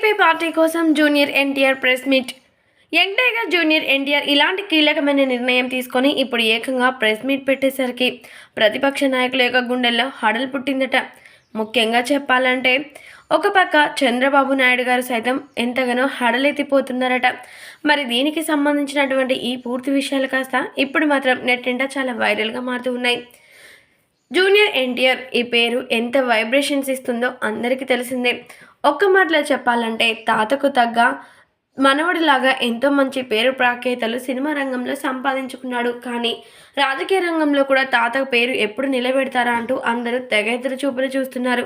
TDP party కోసం junior NTR press meet. Young junior NTR ఇలాంటి కీలకమైన నిర్ణయం తీసుకొని ఇప్పుడు ఏకంగా ప్రెస్ మీట్ పెట్టేసరికి ప్రతిపక్ష నాయకుల యొక్క గుండెల్లో హడలు పుట్టిందట. ముఖ్యంగా చెప్పాలంటే ఒక పక్క చంద్రబాబు నాయుడు గారు సైతం ఎంతగానో హడలెత్తిపోతున్నారట. మరి దీనికి సంబంధించినటువంటి ఈ పూర్తి విషయాలు కాస్త ఇప్పుడు మాత్రం నెట్టింట చాలా వైరల్గా మారుతూ ఉన్నాయి. జూనియర్ ఎన్టీఆర్ ఈ పేరు ఎంత వైబ్రేషన్స్ ఇస్తుందో అందరికీ తెలిసిందే. ఒక్క మాటలో చెప్పాలంటే తాతకు తగ్గ మనవడిలాగా ఎంతో మంచి పేరు ప్రాఖ్యాతలు సినిమా రంగంలో సంపాదించుకున్నాడు. కానీ రాజకీయ రంగంలో కూడా తాత పేరు ఎప్పుడు నిలబెడతారా అంటూ అందరూ తెగ ఎదురు చూపులు చూస్తున్నారు.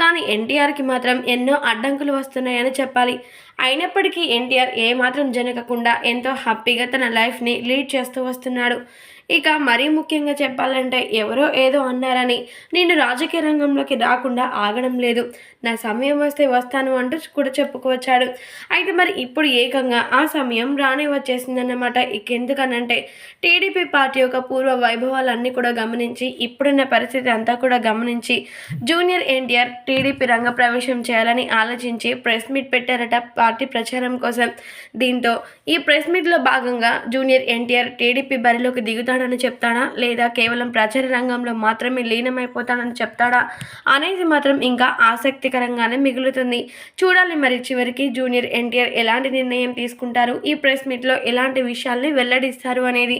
కానీ ఎన్టీఆర్కి మాత్రం ఎన్నో అడ్డంకులు వస్తున్నాయని చెప్పాలి. అయినప్పటికీ ఎన్టీఆర్ ఏమాత్రం జనకకుండా ఎంతో హ్యాపీగా తన లైఫ్ని లీడ్ చేస్తూ వస్తున్నాడు. ఇక మరీ ముఖ్యంగా చెప్పాలంటే ఎవరో ఏదో అన్నారని నేను రాజకీయ రంగంలోకి రాకుండా ఆగడం లేదు. నా సమయం వస్తే వస్తాను అంటూ కూడా చెప్పుకొచ్చాడు అయితే మరి ఇప్పుడు ఏకంగా ఆ సమయం రానే వచ్చేసిందన్నమాట. ఇకెందుకనంటే టీడీపీ పార్టీ యొక్క పూర్వ వైభవాలన్నీ కూడా గమనించి ఇప్పుడున్న పరిస్థితి అంతా కూడా గమనించి జూనియర్ ఎన్టీఆర్ టీడీపీ రంగ ప్రవేశం చేయాలని ఆలోచించి ప్రెస్ మీట్ పెట్టారట పార్టీ ప్రచారం కోసం. దీంతో ఈ ప్రెస్ మీట్లో భాగంగా జూనియర్ ఎన్టీఆర్ టీడీపీ బరిలోకి దిగుతాడని చెప్తాడా? లేదా కేవలం ప్రచార రంగంలో మాత్రమే లీనమైపోతాడని చెప్తాడా? అనేది మాత్రం ఇంకా ఆసక్తికరంగానే మిగులుతుంది. చూడాలి మరి చివరికి జూనియర్ ఎన్టీఆర్ ఎలాంటి నిర్ణయం తీసుకుంటారు? ఈ ప్రెస్ మీట్లో ఎలాంటి విషయాల్ని వెల్లడిస్తారు అనేది.